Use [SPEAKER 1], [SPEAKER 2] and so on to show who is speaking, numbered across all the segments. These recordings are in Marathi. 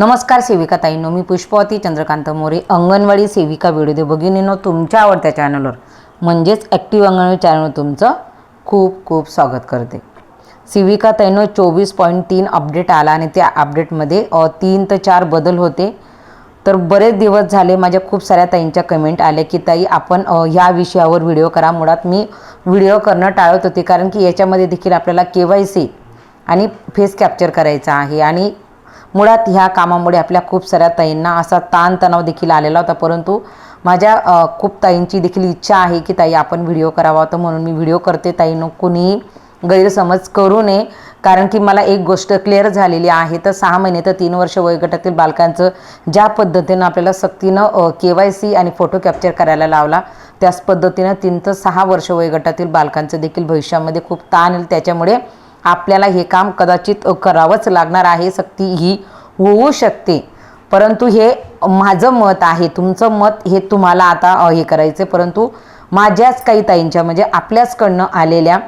[SPEAKER 1] नमस्कार सेविका ताईंनो मी पुष्पवती चंद्रकांत मोरे अंगणवाडी सेविका व्हिडिओ भगिनीनो तुमच्या आवडत्या चॅनलवर म्हणजेच ॲक्टिव्ह अंगणवाडी चॅनलवर तुमचं खूप खूप स्वागत करते. सेविका ताईंनो चोवीस पॉईंट तीन अपडेट आला आणि त्या अपडेटमध्ये तीन ते चार बदल होते. तर बरेच दिवस झाले माझ्या खूप साऱ्या ताईंच्या कमेंट आल्या की ताई आपण ह्या विषयावर व्हिडिओ करा. मुळात मी व्हिडिओ करणं टाळत होते. कारण की याच्यामध्ये देखील आपल्याला के वाय सी आणि फेस कॅप्चर करायचा आहे आणि मुळात ह्या कामामुळे आपल्या खूप साऱ्या ताईंना असा ताणतणाव देखील आलेला होता. परंतु माझ्या खूप ताईंची देखील इच्छा आहे की ताई आपण व्हिडिओ करावा होता म्हणून मी व्हिडिओ करते. ताईनं कुणीही गैरसमज करू नये. कारण की मला एक गोष्ट क्लिअर झालेली आहे. तर सहा महिने तर तीन वर्ष वयोगटातील बालकांचं ज्या पद्धतीनं आपल्याला सक्तीनं के वाय सी आणि फोटो कॅप्चर करायला लावला त्याच पद्धतीनं तीन ते सहा वर्ष वयोगटातील बालकांचं देखील भविष्यामध्ये खूप ताण येईल. त्याच्यामुळे आपल्याला हे काम कदाचित करावंच लागणार आहे सक्ती ही होऊ शकते. परंतु हे माझं मत आहे तुमचं मत हे तुम्हाला आता हे करायचं परंतु माझ्याच काही ताईंच्या म्हणजे आपल्याचकडनं आलेल्या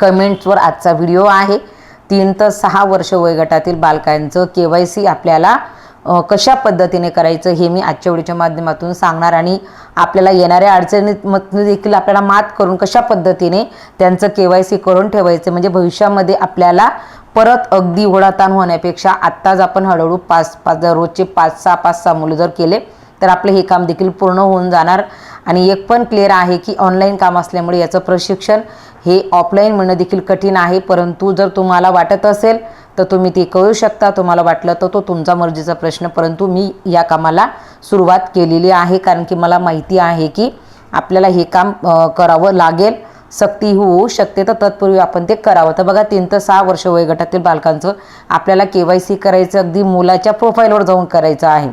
[SPEAKER 1] कमेंट्सवर आजचा व्हिडिओ आहे. तीन तर सहा वर्ष वयोगटातील बालकांचं के वाय सी आपल्याला कशा पद्धतीने करायचं हे मी आजच्या व्हिडिओच्या माध्यमातून सांगणार आणि आपल्याला येणाऱ्या अडचणीमधून देखील आपल्याला मात करून कशा पद्धतीने त्यांचं के वाय सी करून ठेवायचं म्हणजे भविष्यामध्ये आपल्याला परत अगदी ओढाताण होण्यापेक्षा आत्ताच आपण हळूहळू पाच पाच रोजचे पाच सहा पाच सहा मुलं जर केले तर आपलं हे काम देखील पूर्ण होऊन जाणार. आणि एक पण क्लिअर आहे की ऑनलाईन काम असल्यामुळे याचं प्रशिक्षण हे ऑफलाईन मिळणं देखील कठीण आहे परंतु जर तुम्हाला वाटत असेल तर तुम्ही ते करू शकता तुम्हाला वाटलं तर तो तुमचा मर्जीचा प्रश्न परंतु मी या कामाला सुरुवात केलेली आहे. कारण की मला माहिती आहे की आपल्याला हे काम करावं लागेल. सक्ती होऊ शकते तर तत्पूर्वी आपण ते करावं. तर बघा तीन ते सहा वर्ष वयोगटातील बालकांचं आपल्याला के वाय सी करायचं अगदी मुलाच्या प्रोफाईलवर जाऊन करायचं आहे.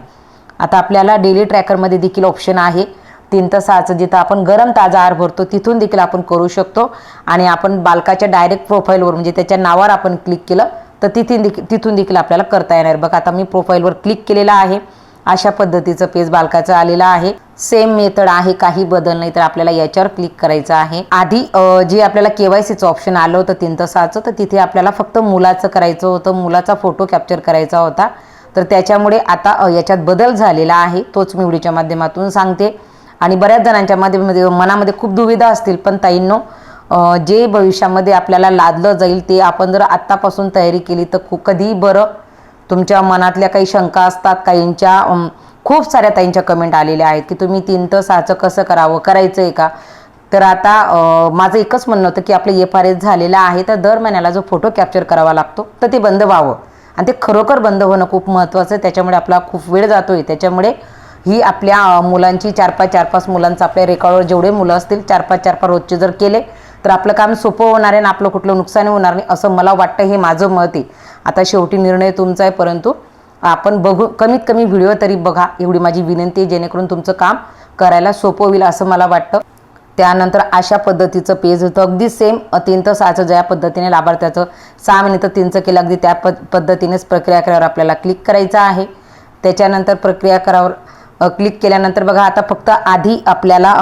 [SPEAKER 1] आता आपल्याला डेली ट्रॅकरमध्ये देखील ऑप्शन आहे. तीन ते सहाचं जिथं आपण गरम ताजा आहार भरतो तिथून देखील आपण करू शकतो. आणि आपण बालकाच्या डायरेक्ट प्रोफाईलवर म्हणजे त्याच्या नावावर आपण क्लिक केलं तर तिथून देखील तिथून देखील आपल्याला करता येणार. बघा आता मी प्रोफाईलवर क्लिक केलेलं आहे. अशा पद्धतीचं पेज बालकाचं आलेलं आहे. सेम मेथड आहे काही बदल नाही तर आपल्याला याच्यावर क्लिक करायचं आहे. आधी जे आपल्याला के वाय सीचं ऑप्शन आलं होतं तीन तासाचं तर तिथे आपल्याला फक्त मुलाचं करायचं होतं. मुलाचा फोटो कॅप्चर करायचा होता. तर त्याच्यामुळे आता याच्यात बदल झालेला आहे. तोच मी व्हिडिओच्या माध्यमातून सांगते. आणि बऱ्याच जणांच्या माध्यमामध्ये मनामध्ये खूप दुविधा असतील पण ताईंनो जे भविष्यामध्ये आपल्याला लादलं जाईल ते आपण जर आत्तापासून तयारी केली तर खूप कधीही बरं. तुमच्या मनातल्या काही शंका असतात काहींच्या खूप साऱ्या ताईंच्या कमेंट आलेल्या आहेत की तुम्ही तीन तर सहाचं कसं करावं करायचं आहे का? तर आता माझं एकच म्हणणं होतं की आपलं एफ आर एस झालेलं आहे तर दर महिन्याला जो फोटो कॅप्चर करावा लागतो तर ते बंद व्हावं. आणि ते खरोखर बंद होणं खूप महत्त्वाचं आहे त्याच्यामुळे आपला खूप वेळ जातो आहे त्याच्यामुळे ही आपल्या मुलांची चार पाच चार पाच मुलांचं आपल्या रेकॉर्डवर जेवढे मुलं असतील चार पाच चार पाच रोजचे जर केले तर आपलं काम सोपं होणार आहे आणि आपलं कुठलं नुकसान होणार नाही असं मला वाटतं हे माझं मत आहे. आता शेवटी निर्णय तुमचा आहे परंतु आपण बघू कमीत कमी व्हिडिओ तरी बघा. एवढी माझी विनंती आहे जेणेकरून तुमचं काम करायला सोपं होईल असं मला वाटतं. त्यानंतर अशा पद्धतीचं पेज होतं. अगदी सेम तीन तर सहाचं ज्या पद्धतीने लाभार्थ्याचं सहा मिनिटं तीनचं केलं अगदी त्या प पद्धतीनेच प्रक्रिया करावर आपल्याला क्लिक करायचं आहे. त्याच्यानंतर प्रक्रिया करावर क्लिक केल्यानंतर बघा आता फक्त आधी आपल्याला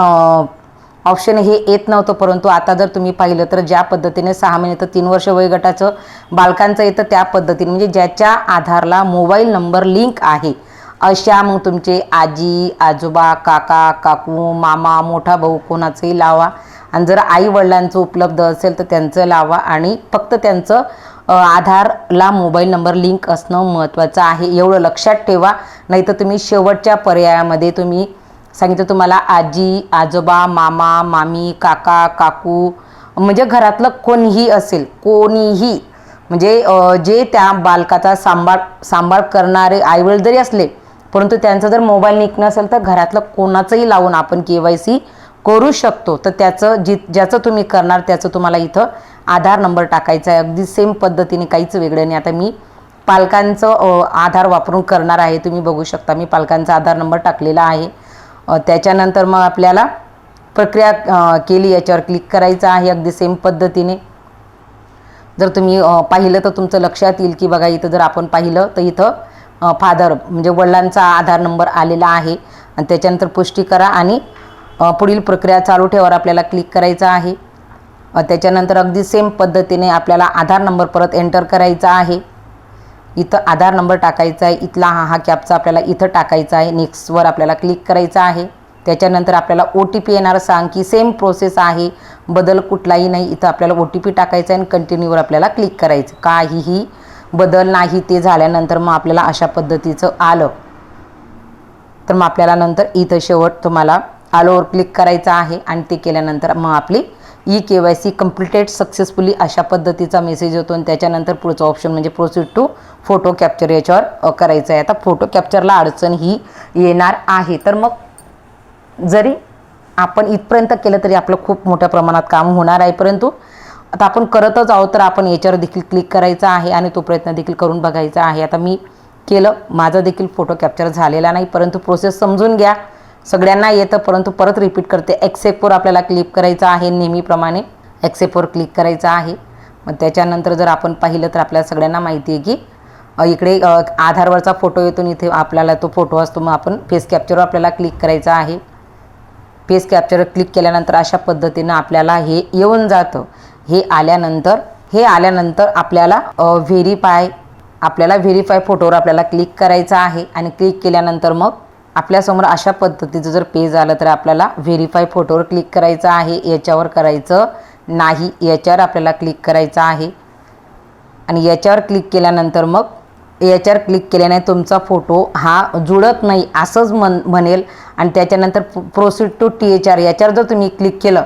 [SPEAKER 1] ऑप्शन हे येत नव्हतं परंतु आता जर तुम्ही पाहिलं तर ज्या पद्धतीने सहा महिने तर तीन वर्ष वयोगटाचं बालकांचं येतं त्या पद्धतीने म्हणजे ज्याच्या आधारला मोबाईल नंबर लिंक आहे अशा मग तुमचे आजी आजोबा काका काकू मामा मोठा भाऊ कोणाचंही लावा. आणि जर आई वडिलांचं उपलब्ध असेल तर त्यांचं लावा आणि फक्त त्यांचं आधारला मोबाईल नंबर लिंक असणं महत्त्वाचं आहे. एवढं लक्षात ठेवा नाहीतर तुम्ही शेवटच्या पर्यायामध्ये तुम्ही सांगितलं तुम्हाला आजी आजोबा मामा मामी काका काकू म्हणजे घरातलं कोणीही असेल कोणीही म्हणजे जे त्या बालकाचा सांभाळ सांभाळ करणारे आईवडील जरी असले परंतु त्यांचा जर मोबाईल निक नसेल तर घरातलं कोणाचंही लावून आपण के वाय सी करू शकतो. तर त्याचं जी ज्याचं तुम्ही करणार त्याचं तुम्हाला इथं आधार नंबर टाकायचा आहे. अगदी सेम पद्धतीने काहीच वेगळं नाही. आता मी पालकांचं आधार वापरून करणार आहे. तुम्ही बघू शकता मी पालकांचा आधार नंबर टाकलेला आहे. त्याच्यानंतर मग आपल्याला प्रक्रिया केली याच्यावर क्लिक करायचं आहे अगदी सेम पद्धतीने. जर तुम्ही पाहिलं तर तुमचं लक्षात येईल की बघा इथं जर आपण पाहिलं तर इथं फादर म्हणजे वडिलांचा आधार नंबर आलेला आहे. आणि त्याच्यानंतर पुष्टी करा आणि पुढील प्रक्रिया चालू ठेवावर आपल्याला क्लिक करायचं आहे. त्याच्यानंतर अगदी सेम पद्धतीने आपल्याला आधार नंबर परत एंटर करायचा आहे. इथं आधार नंबर टाकायचा आहे. इथला हा हा कॅपचा आपल्याला इथं टाकायचा आहे. नेक्स्टवर आपल्याला क्लिक करायचं आहे. त्याच्यानंतर आपल्याला ओ टी पी येणार. सांग की सेम प्रोसेस आहे. बदल कुठलाही नाही. इथं आपल्याला ओ टी पी टाकायचा आहे आणि कंटिन्यूवर आपल्याला क्लिक करायचं. काहीही बदल नाही. ते झाल्यानंतर मग आपल्याला अशा पद्धतीचं आलं. तर मग आपल्याला नंतर इथं शेवट तुम्हाला आलोवर क्लिक करायचं आहे. आणि ते केल्यानंतर मग आपली E K Y C completed successfully अशा पद्धतीचा मेसेज येतो आणि त्याच्यानंतर पुढचं ऑप्शन म्हणजे प्रोसीड टू फोटो कॅप्चर याच्यावर करायचं आहे. आता फोटो कॅप्चरला अडचण ही येणार आहे. तर मग जरी आपण इथपर्यंत केलं तरी आपलं खूप मोठ्या प्रमाणात काम होणार आहे. परंतु आता आपण करतच आहोत तर आपण याच्यावर देखील क्लिक करायचं आहे आणि तो प्रयत्न देखील करून बघायचा आहे. आता मी केलं माझा देखील फोटो कॅप्चर झालेला नाही परंतु प्रोसेस समजून घ्या. सगळ्यांना येतं परंतु परत रिपीट करते. ॲक्सेप्टवर आपल्याला क्लिक करायचं आहे नेहमीप्रमाणे. ॲक्सेप्टवर क्लिक करायचं आहे. मग त्याच्यानंतर जर आपण पाहिलं तर आपल्याला सगळ्यांना माहिती आहे की इकडे आधारवरचा फोटो येतो आणि इथे आपल्याला तो फोटो असतो. मग आपण फेस कॅप्चरवर आपल्याला क्लिक करायचा आहे. फेस कॅप्चरवर क्लिक केल्यानंतर अशा पद्धतीनं आपल्याला हे येऊन जातं. हे आल्यानंतर हे आल्यानंतर आपल्याला व्हेरीफाय आपल्याला व्हेरीफाय फोटोवर आपल्याला क्लिक करायचं आहे. आणि क्लिक केल्यानंतर मग आपल्यासमोर अशा पद्धतीचं जर पेज आलं तर आपल्याला व्हेरीफाय फोटोवर क्लिक करायचं आहे. याच्यावर करायचं नाही. याच्यावर आपल्याला क्लिक करायचं आहे. आणि याच्यावर क्लिक केल्यानंतर मग याच्यावर क्लिक केल्याने तुमचा फोटो हा जुळत नाही असंच म्हण म्हणेल. आणि त्याच्यानंतर proceed to T H R याच्यावर जर तुम्ही क्लिक केलं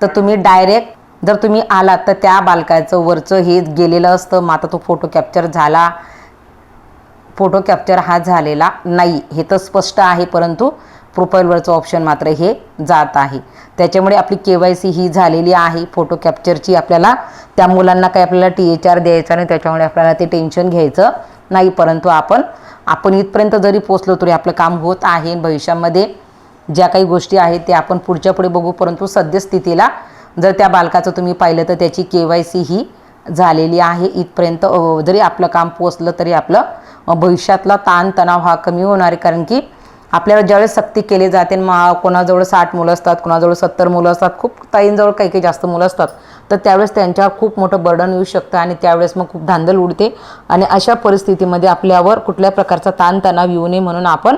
[SPEAKER 1] तर तुम्ही डायरेक्ट जर तुम्ही आलात तर त्या बालकाचं वरचं हे गेलेलं असतं. मग आता तो फोटो कॅप्चर झाला. फोटो कॅप्चर हा झालेला नाही हे तर स्पष्ट आहे परंतु प्रोफाईलवरचं ऑप्शन मात्र हे जात आहे. त्याच्यामुळे आपली के वाय सी ही झालेली आहे. फोटो कॅप्चरची आपल्याला त्या मुलांना काही आपल्याला टी एच आर द्यायचा नाही त्याच्यामुळे आपल्याला ते टेन्शन घ्यायचं नाही परंतु आपण आपण इथपर्यंत जरी पोचलो तरी आपलं काम होत आहे भविष्यामध्ये ज्या काही गोष्टी आहेत ते आपण पुढच्या पुढे बघू परंतु सद्यस्थितीला जर त्या बालकाचं तुम्ही पाहिलं तर त्याची के वाय सी ही झालेली आहे. इथपर्यंत जरी आपलं काम पोचलं तरी आपलं भविष्यातला ताणतणाव हा कमी होणार आहे. कारण की आपल्याला ज्यावेळेस सक्ती केली जाते आणि मा कोणाजवळ साठ मुलं असतात कोणाजवळ सत्तर मुलं असतात खूप ताईंजवळ काही काही जास्त मुलं असतात तर त्यावेळेस त्यांच्यावर खूप मोठं बर्डन येऊ शकतं आणि त्यावेळेस मग खूप धांदल उडते. आणि अशा परिस्थितीमध्ये आपल्यावर कुठल्या प्रकारचा ताणतणाव येऊ नये म्हणून आपण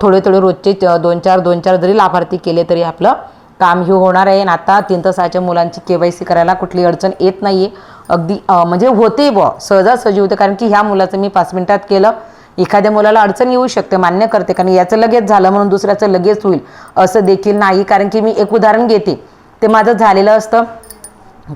[SPEAKER 1] थोडे थोडे रोजचे दोन चार दोन चार जरी लाभार्थी केले तरी आपलं काम हे होणार आहे. आणि आता तीन तासाच्या मुलांची के वाय सी करायला कुठली अडचण येत नाही आहे अगदी म्हणजे होते ब सहजासहजी होते. कारण की ह्या मुलाचं मी पाच मिनिटात केलं. एखाद्या मुलाला अडचण येऊ शकते मान्य करते. कारण याचं लगेच झालं म्हणून दुसऱ्याचं लगेच होईल. असं देखील नाही. कारण की मी एक उदाहरण घेते. ते माझं झालेलं असतं.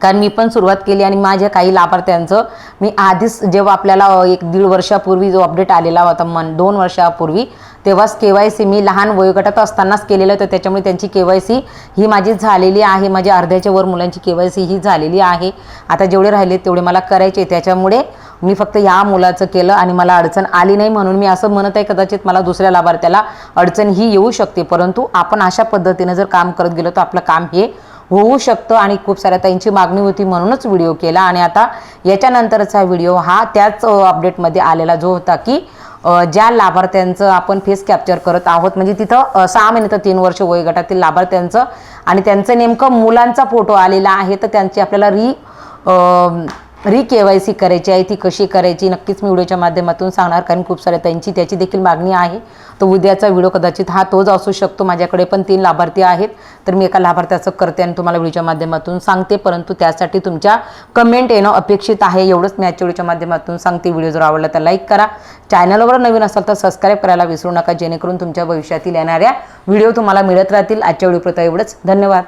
[SPEAKER 1] कारण मी पण सुरुवात केली आणि माझ्या काही लाभार्थ्यांचं मी आधीच जेव्हा आपल्याला एक दीड वर्षापूर्वी जो अपडेट आलेला होता मन दोन वर्षापूर्वी तेव्हाच के वाय सी मी लहान वयोगटात असतानाच केलेलं होतं. त्याच्यामुळे त्यांची के वाय सी ही माझी झालेली आहे. माझ्या अर्ध्याच्या वर मुलांची के वाय सी ही झालेली आहे. आता जेवढे राहिले तेवढे मला करायचे त्याच्यामुळे मी फक्त ह्या मुलाचं केलं आणि मला अडचण आली नाही म्हणून मी असं म्हणत आहे कदाचित मला दुसऱ्या लाभार्थ्याला अडचण ही येऊ शकते. परंतु आपण अशा पद्धतीनं जर काम करत गेलो तर आपलं काम हे होऊ शकतं आणि खूप साऱ्या ताईंची मागणी होती म्हणूनच व्हिडिओ केला. आणि आता याच्यानंतरचा व्हिडिओ हा त्याच अपडेटमध्ये आलेला जो होता की ज्या लाभार्थ्यांचं आपण फेस कॅप्चर करत आहोत म्हणजे तिथं सहा महिने तर तीन वर्ष वयोगटातील लाभार्थ्यांचं आणि त्यांचं नेमकं मुलांचा फोटो आलेला आहे तर त्यांची आपल्याला री री के वाय सी करायची आहे ती कशी करायची नक्कीच मी व्हिडिओच्या माध्यमातून सांगणार कारण खूप साऱ्या त्यांची त्याची देखील मागणी आहे. तर उद्याचा व्हिडिओ कदाचित हा तोच असू शकतो माझ्याकडे पण तीन लाभार्थी आहेत. तर मी एका लाभार्थ्याचं करते आणि तुम्हाला व्हिडिओच्या माध्यमातून सांगते परंतु त्यासाठी तुमच्या कमेंट येणं अपेक्षित आहे एवढंच मी आजच्या व्हिडिओच्या माध्यमातून सांगते. व्हिडिओ जर आवडला तर लाईक करा. चॅनलवर नवीन असाल तर सबस्क्राईब करायला विसरू नका जेणेकरून तुमच्या भविष्यातील येणाऱ्या व्हिडिओ तुम्हाला मिळत राहतील. आजच्या व्हिडिओप्रता एवढंच. धन्यवाद.